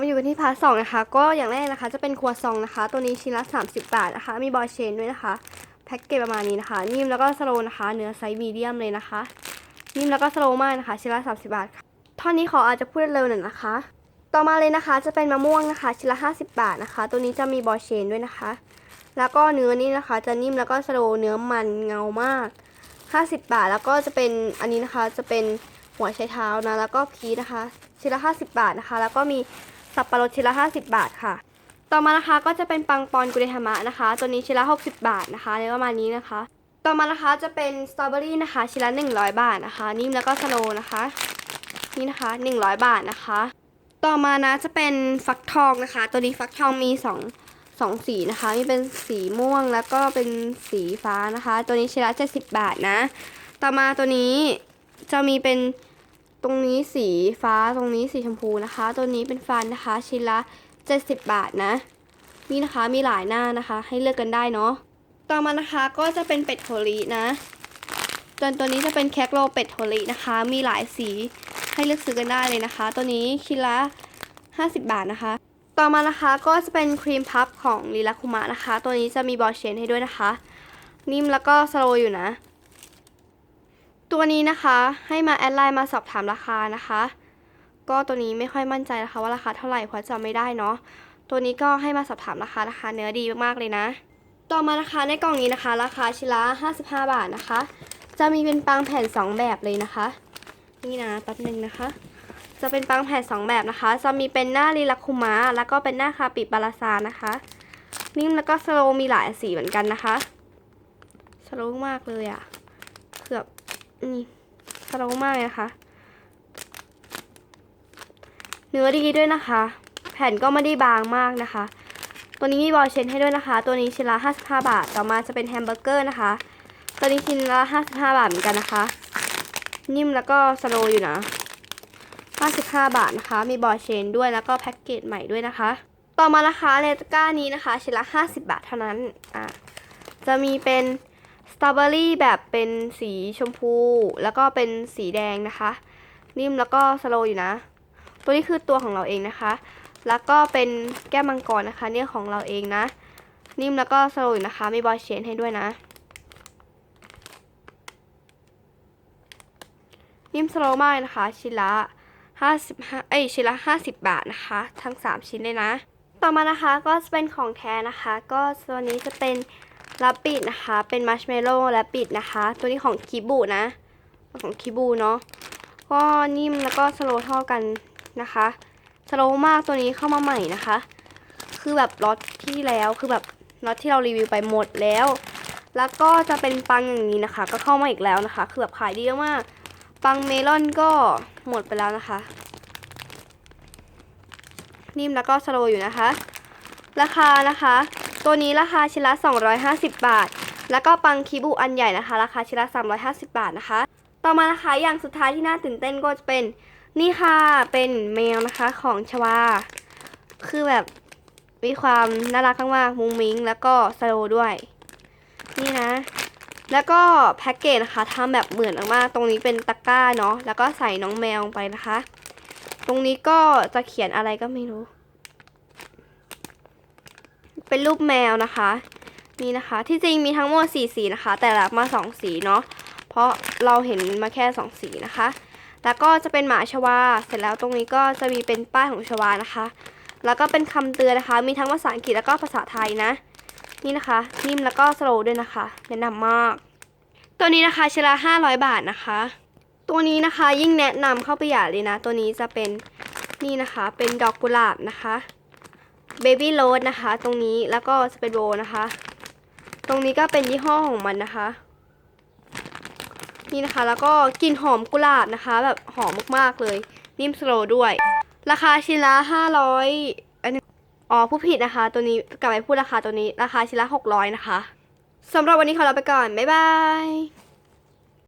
มาอยู่กันที่พาร์ทสองนะคะ ก็อย่างแรกนะคะจะเป็นครัวซองนะคะ ตัวนี้ชิ้นละ 30 บาทนะคะ มีบอยเชนด้วยนะคะ แพ็กเกจประมาณนี้นะคะ นิ่มแล้วก็สโลว์นะคะ เนื้อไซส์มีเดียมเลยนะคะ นิ่มแล้วก็สโลว์มากนะคะ ชิ้นละ 30 บาทค่ะท่อนนี้ขออาจจะพูดเร็วหน่อยนะคะ ต่อมาเลยนะคะจะเป็นมะม่วงนะคะ ชิ้นละ 50 บาทนะคะ ตัวนี้จะมีบอยเชนด้วยนะคะ แล้วก็เนื้อนี่นะคะ จะนิ่มแล้วก็สโลว์เนื้อมันเงามาก 50 บาท แล้วก็จะเป็นอันนี้นะคะจะเป็นหัวไชเท้านะ แล้วก็พีชนะคะชิ้นละ 50 บาทนะคะ แล้วก็มี สับปะรดชิ้นละ 50 บาทค่ะ ต่อมานะคะก็จะเป็นปังปอนกุเรฮามะนะคะ ตัวนี้ชิ้นละ 60 บาทนะคะในประมาณนี้นะคะ ต่อมานะคะจะเป็นสตรอเบอรี่นะคะชิ้นละ 100 บาทนะคะ นิ่มแล้วก็สโลนะคะนี่นะคะ 100 บาทนะคะ ต่อมานะจะเป็นฟักทองนะคะ ตัวนี้ฟักทองมี 2 2 สีนะคะ มีเป็นสีม่วงแล้วก็เป็นสีฟ้านะคะ ตัวนี้ชิ้นละ70 บาทนะ ต่อมาตัวนี้จะมีเป็น ตรงนี้สีฟ้าตรงนี้สีชมพูนะคะ ตัวนี้เป็นฟันนะคะ ชิ้นละ 70 บาทนะ นี่นะคะมีหลายหน้านะคะ ให้เลือกกันได้เนาะต่อมานะคะก็จะเป็นเป็ดโทรินะจนตัวนี้จะเป็นแคคโรเป็ดโทรินะคะ มีหลายสีให้เลือกซื้อกันได้เลยนะคะ ตัวนี้ชิ้นละ 50 บาทนะคะ ต่อมานะคะก็จะเป็นครีมพับของลีลาคุมะนะคะ ตัวนี้จะมีบอลเชนให้ด้วยนะคะ นิ่มแล้วก็สโลอยู่นะ ตัวนี้นะคะให้มาแอดไลน์มาสอบถามราคานะคะ ก็ตัวนี้ไม่ค่อยมั่นใจนะคะว่าราคาเท่าไหร่เพราะจำไม่ได้เนาะตัวนี้ก็ให้มาสอบถามราคานะคะ เนื้อดีมากๆเลยนะ ต่อมานะคะในกล่องนี้นะคะ ราคาชิ้นละ55 บาทนะคะ จะมีเป็นปังแผ่น 2 แบบเลยนะคะ นี่นะแป๊บหนึงนะคะ จะเป็นปังแผ่น 2 แบบนะคะ จะมีเป็นหน้าลีลาคุมะแล้วก็เป็นหน้าคาปิบาราซานะคะนิ่มแล้วก็สโลมีหลายสีเหมือนกันนะคะสโลมากเลยอะ่ะเกือบ นี่สโลมากเลยนะคะ เนื้อดีด้วยนะคะ แผ่นก็ไม่ได้บางมากนะคะ ตัวนี้มีบอลเชนให้ด้วยนะคะ ตัวนี้ชิ้นละ55 บาท ต่อมาจะเป็นแฮมเบอร์เกอร์นะคะ ตัวนี้ชิ้นละ55 บาทเหมือนกันนะคะ นิ่มแล้วก็สโลอยู่นะ55 บาทนะคะ มีบอลเชนด้วยแล้วก็แพ็กเกจใหม่ด้วยนะคะ ต่อมานะคะในตะกร้านี้นะคะชิ้นละ 50 บาทเท่านั้น อะ จะมีเป็น สตรอเบอรี่แบบเป็นสีชมพู แล้วก็เป็นสีแดงนะคะ นิ่มแล้วก็สโลอยู่นะ ตัวนี้คือตัวของเราเองนะคะ แล้วก็เป็นแก้มังกรนะคะ เนี่ยของเราเองนะ นิ่มแล้วก็สโลอยู่นะคะ มีบอลเชนให้ด้วยนะ นิ่มสโลมากนะคะ ชิ้นละ55เอ้ยชิ้นละ50บาทนะคะ ทั้ง3ชิ้นเลยนะ ต่อมานะคะก็จะเป็นของแท้นะคะ ก็ตัวนี้จะเป็น รับปิดนะคะ เป็นมัชเมลโล่และปิดนะคะ ตัวนี้ของคิบูนะ ของคิบูเนาะ ก็นิ่มแล้วก็สโลว์เท่ากันนะคะ สโลว์มากตัวนี้เข้ามาใหม่นะคะ คือแบบล็อตที่แล้วคือแบบล็อตที่เรารีวิวไปหมดแล้ว แล้วก็จะเป็นปังอย่างนี้นะคะ ก็เข้ามาอีกแล้วนะคะ คือแบบขายดีมาก ปังเมลอนก็หมดไปแล้วนะคะ นิ่มแล้วก็สโลว์อยู่นะคะ ราคานะคะ ตัวนี้ราคาชิ้นละ 250 บาท แล้วก็ปังคิบุอันใหญ่นะคะ ราคาชิ้นละ 350 บาทนะคะ ต่อมานะคะอย่างสุดท้ายที่น่าตื่นเต้นก็จะเป็นนี่ค่ะเป็นแมวนะคะของชวา คือแบบมีความน่ารักมากๆมุ้งมิ้งแล้วก็สโลด้วย นี่นะ แล้วก็แพ็กเกจนะคะทำแบบเหมือนมากๆตรงนี้เป็นตะกร้าเนาะแล้วก็ใส่น้องแมวลงไปนะคะ ตรงนี้ก็จะเขียนอะไรก็ไม่รู้ เป็นรูปแมวนะคะ นี่นะคะ ที่จริงมีทั้งหมดสีสีนะคะ แต่ละมาสองสีเนาะเพราะเราเห็นมาแค่สองสีนะคะ แล้วก็จะเป็นหมาชวาเสร็จแล้วตรงนี้ก็จะมีเป็นป้ายของชวานะคะ แล้วก็เป็นคำเตือนนะคะ มีทั้งภาษาอังกฤษแล้วก็ภาษาไทยนะ นี่นะคะนิ่มแล้วก็สโลด้วยนะคะแนะนำมาก ตัวนี้นะคะชิ้นละ500บาทนะคะ ตัวนี้นะคะยิ่งแนะนำเข้าไปอย่เลยนะ ตัวนี้จะเป็นนี่นะคะเป็นดอกกุหลาบนะคะ เบบี้โรสนะคะ ตรงนี้แล้วก็จะเปนโบนะคะ ตรงนี้ก็เป็นยี่ห้อของมันนะคะ นี่นะคะแล้วก็กลิ่นหอมกุหลาบนะคะ แบบหอมมากๆเลย นิ่มสโลด้วย ราคาชิ้นละ500อันนี้อ๋อผู้ผิดนะคะ ตัวนี้กลับไปพูดราคาตัวนี้ ราคาชิ้นละ600นะคะสำหรับวันนี้ขอลาไปก่อน บ๊ายบาย